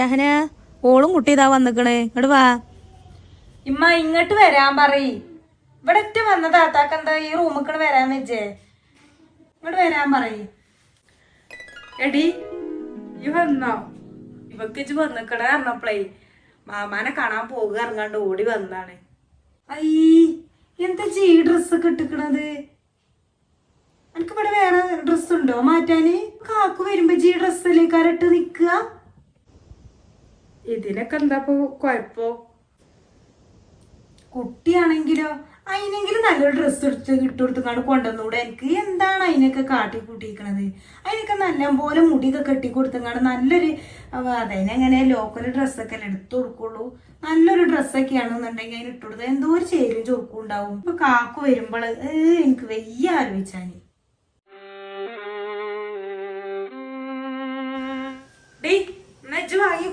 ഷഹന ഓളും കുട്ടി ഇതാ വന്നിക്കണ്. ഇങ്ങോട്ട് വാ. ഇമ്മ ഇങ്ങോട്ട് വരാൻ പറയ്. ഇവിടെ ഒറ്റ വന്ന താത്താക്ക് എന്താ ഈ റൂമിക്കണ് വരാൻ വെച്ചേ ഇങ്ങോട്ട് വരാൻ പറയ്. എടി ഈ വന്നോ? ഇവക്ക് ഇജ്ജ് വന്നിക്കണ പറഞ്ഞപ്പളേ മാമാനെ കാണാൻ പോകുക ഇറങ്ങാണ്ട് ഓടി വന്നാണ്. ഐ എന്താ ഈ ഡ്രസ്സ് കിട്ടിക്കണത് എനിക്ക് ഇവിടെ വേറെ ഡ്രസ്സ് ഉണ്ടോ മാറ്റാന്? കാക്കു വരുമ്പോ ജി ഡ്രസ്സിലേക്കാരിട്ട് നിക്കുക ഇതിനൊക്കെ എന്താ ഇപ്പൊ കൊഴപ്പോ? കുട്ടിയാണെങ്കിലോ അതിനെങ്കിലും നല്ലൊരു ഡ്രസ്സ് എടുത്ത് ഇട്ടുകൊടുത്തങ്ങാണ്ട് കൊണ്ടുവന്നൂടെ. എനിക്ക് എന്താണ് അതിനൊക്കെ കാട്ടി കൂട്ടിയിരിക്കണത്? അതിനൊക്കെ നല്ല പോലെ മുടിയൊക്കെ കെട്ടി കൊടുത്തങ്ങാണ്ട് നല്ലൊരു അതിനെങ്ങനെ ലോക്കൽ ഡ്രസ്സൊക്കെ അല്ലേ എടുത്തു കൊടുക്കുള്ളൂ? നല്ലൊരു ഡ്രസ്സൊക്കെ ആണെന്നുണ്ടെങ്കിൽ അതിന് ഇട്ടുകൊടുത്ത എന്തോ ഒരു ചേരും ചൊറുക്കും ഉണ്ടാവും. ഇപ്പൊ കാക്കു വരുമ്പോൾ എനിക്ക് വയ്യ ആലോചിച്ചാന്. ഡേയ് വാങ്ങി